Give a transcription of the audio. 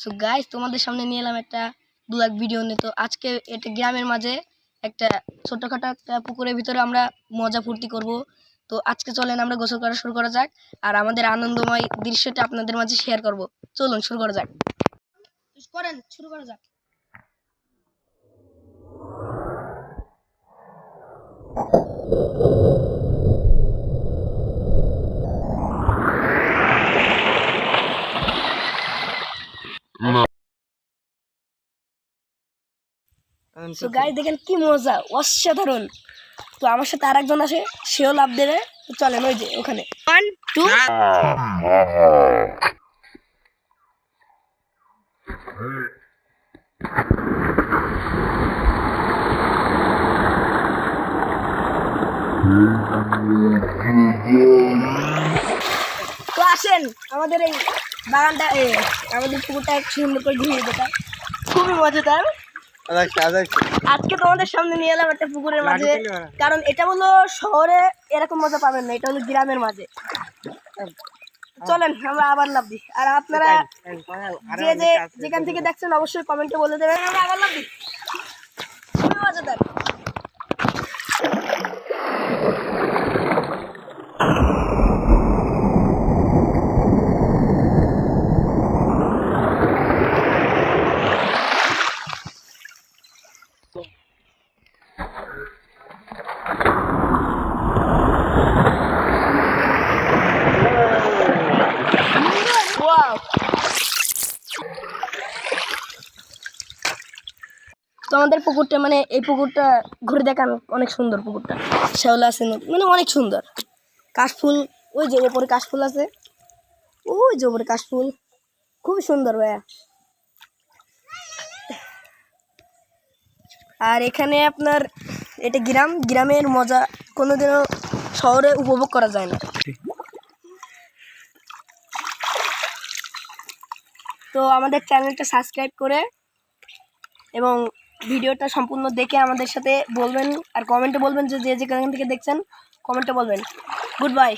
So guys তোমাদের সামনে নিয়ে এলাম একটা ব্লগ ভিডিও নিয়ে। তো আজকে এটা গ্রামের মাঝে একটা ছোটখাটো একটা পুকুরের ভিতরে আমরা মজা ফুর্তি করব। তো আজকে চলেন আমরা গোসল করা শুরু করা যাক আর আমাদের আনন্দময় দৃশ্যটা আপনাদের মাঝে শেয়ার করব। চলুন, শুরু করা যাক। করেন, শুরু করা যাক। তো গাইস দেখেন কি মজা অসাধারণ। তো আমার সাথে আর একজন আসে সেও লাভ দেবে। চলেন ওই যে ওখানে। ওয়ান টু তো আসেন আমাদের এই বাগানটা আমাদের পুকুরটা একটু সুন্দর করে ঘুরিয়ে দেটা খুবই মজাদার। আজকে তোমাদের সামনে নিয়ে এলাম একটা পুকুরের মাঝে কারণ এটা হলো শহরে এরকম মজা পাবেন না এটা হলো গ্রামের মাঝে। চলেন আমরা আবার লাভ দিই। আর আপনারা যে যে যেখান থেকে দেখছেন অবশ্যই কমেন্টে বলে দেবেন আমরা আবার লাভ দিই খুবই মজাদার ওয়াও তো আমাদের পুকুরটা মানে এই পুকুরটা ঘুরে দেখান, অনেক সুন্দর পুকুরটা। শ্যাওলা আছে মানে অনেক সুন্দর। কাশফুল, ওই যে ওপরে কাশফুল আছে। ওই যে ওপরে কাশফুল। খুবই সুন্দর, ভাইয়া। আর এখানে আপনার, এটা গ্রাম, গ্রামের মজা, কোনোদিনও শহরে উপভোগ করা যায় না। তো আমাদের চ্যানেলটা সাবস্ক্রাইব করে এবং ভিডিওটা সম্পূর্ণ দেখে আমাদের সাথে বলবেন আর কমেন্টে বলবেন যে যে যেখান থেকে দেখছেন, কমেন্টে বলবেন। Good bye